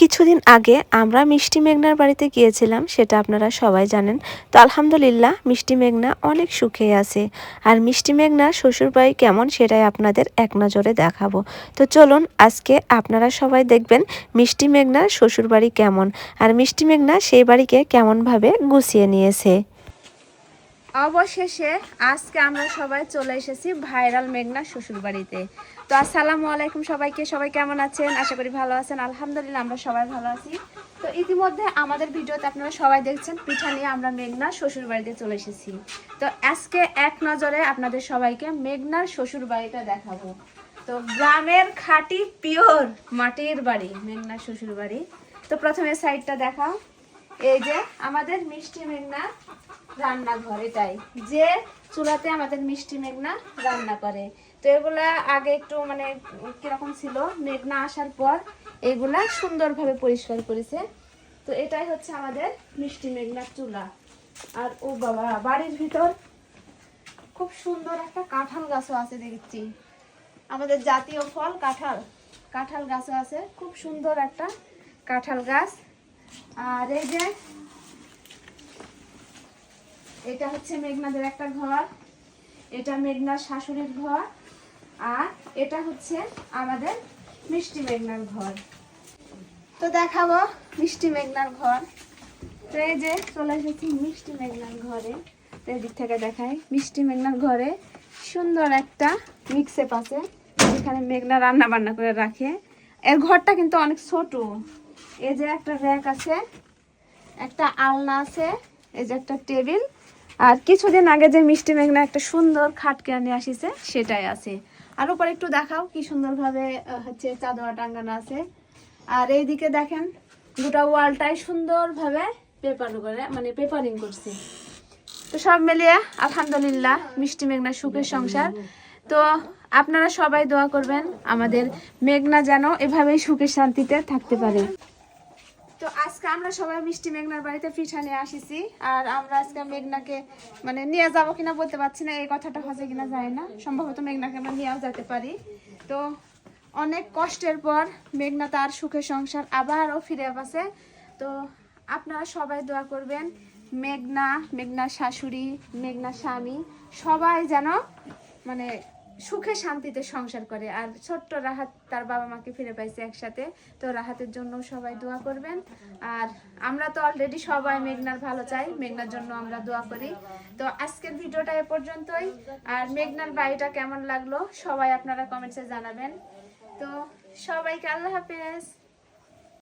কিছুদিন আগে আমরা মিষ্টি মেঘনার বাড়িতে গিয়েছিলাম, সেটা আপনারা সবাই জানেন। তো আলহামদুলিল্লাহ, মিষ্টি মেঘনা অনেক সুখে আছে। আর মিষ্টি মেঘনার শ্বশুরবাড়ি কেমন সেটাই আপনাদের এক নজরে দেখাবো। তো চলুন, আজকে আপনারা সবাই দেখবেন মিষ্টি মেঘনার শ্বশুরবাড়ি কেমন। আর মিষ্টি মেঘনা সেই বাড়িকে কেমনভাবে গুছিয়ে নিয়েছে। অবশেষে আজকে আমরা সবাই চলে এসেছি ভাইরাল মেঘনা শ্বশুর বাড়িতে তো আসসালামু আলাইকুম সবাইকে, সবাই কেমন আছেন? আশা করি ভালো আছেন। আলহামদুলিল্লাহ, আমরা সবাই ভালো আছি। তো ইতিমধ্যে আমাদের ভিডিওতে আপনারা সবাই দেখছেন, পিঠা নিয়ে আমরা মেঘনা শ্বশুর বাড়িতে চলে এসেছি। তো আজকে এক নজরে আপনাদের সবাইকে মেঘনার শ্বশুর বাড়িটা দেখাবো। তো গ্রামের খাঁটি পিওর মাটির বাড়ি মেঘনার শ্বশুর বাড়ি তো প্রথমে সাইডটা দেখাও। এই যে আমাদের মিষ্টি মেঘনা রান্নাঘর এটাই যে চুলাতে আমাদের মিষ্টি মেঘনা রান্না করে। তো এগুলা আগে একটু মানে কীরকম ছিল, মেঘনা আসার পর এগুলা সুন্দরভাবে পরিষ্কার করেছে। তো এটাই হচ্ছে আমাদের মিষ্টি মেঘনার চুলা। আর ও বাবা, বাড়ির ভিতর খুব সুন্দর একটা কাঁঠাল গাছও আছে দেখছি। আমাদের জাতীয় ফল কাঁঠাল। কাঁঠাল গাছও আছে। খুব সুন্দর একটা কাঁঠাল গাছ। আর এই যে এটা হচ্ছে মেঘনাদের একটা ঘর, এটা মেঘনার শাশুড়ির ঘর, আর এটা হচ্ছে আমাদের মিষ্টি মেঘনার ঘর। তো দেখাবো মিষ্টি মেঘনার ঘর। তো এই যে চলে এসেছি মিষ্টি মেঘনার ঘরে। তো এদিক থেকে দেখাই, মিষ্টি মেঘনার ঘরে সুন্দর একটা মিক্সেপ আছে, যেখানে মেঘনা রান্না বান্না করে রাখে। এর ঘরটা কিন্তু অনেক ছোট। এই যে একটা র্যাক আছে, একটা আলনা আছে, এই যে একটা টেবিল আর কিছুদিন আগে যে মিষ্টি মেঘনা একটা সুন্দর খাট কিনে আসিছে, সেটাই আছে। আর উপরে একটু দেখাও কি সুন্দরভাবে হচ্ছে চাদর টাঙ্গানো আছে। আর এইদিকে দেখেন গোটা ওয়ালটাই সুন্দরভাবে পেপার করে মানে পেপারিং করছে। তো সব মিলিয়ে, আলহামদুলিল্লাহ, মিষ্টি মেঘনা সুখের সংসার। তো আপনারা সবাই দোয়া করবেন, আমাদের মেঘনা যেন এভাবেই সুখের শান্তিতে থাকতে পারে। তো আজকে আমরা সবাই মিষ্টি মেঘনার বাড়িতে পিঠা নিয়ে আসিছি। আর আমরা আজকে মেঘনাকে মানে নিয়ে যাব কিনা বলতে পারছি না, এই কথাটা হচ্ছে কিনা যায় না। সম্ভবত মেঘনাকে আমরা নিয়েও যেতে পারি। তো অনেক কষ্টের পর মেঘনা তার সুখের সংসার আবারও ফিরে পাচ্ছে তো আপনারা সবাই দোয়া করবেন, মেঘনা, মেঘনার শাশুড়ি মেঘনা স্বামী, সবাই যেন মানে সুখে শান্তিতে সংসার করে। আর ছোট্ট রাহাত তার বাবা মাকে ফিরে পাইছে একসাথে। তো রাহাতের জন্য সবাই দোয়া করবেন। আর আমরা তো অলরেডি সবাই মেঘনার ভালো চাই। মেঘনার জন্য আমরা দোয়া করি। তো আজকের ভিডিওটা এ পর্যন্তই। আর মেঘনার বাড়িটা কেমন লাগল সবাই আপনারা কমেন্টসে জানাবেন। তো সবাইকে আল্লাহ হাফেজ।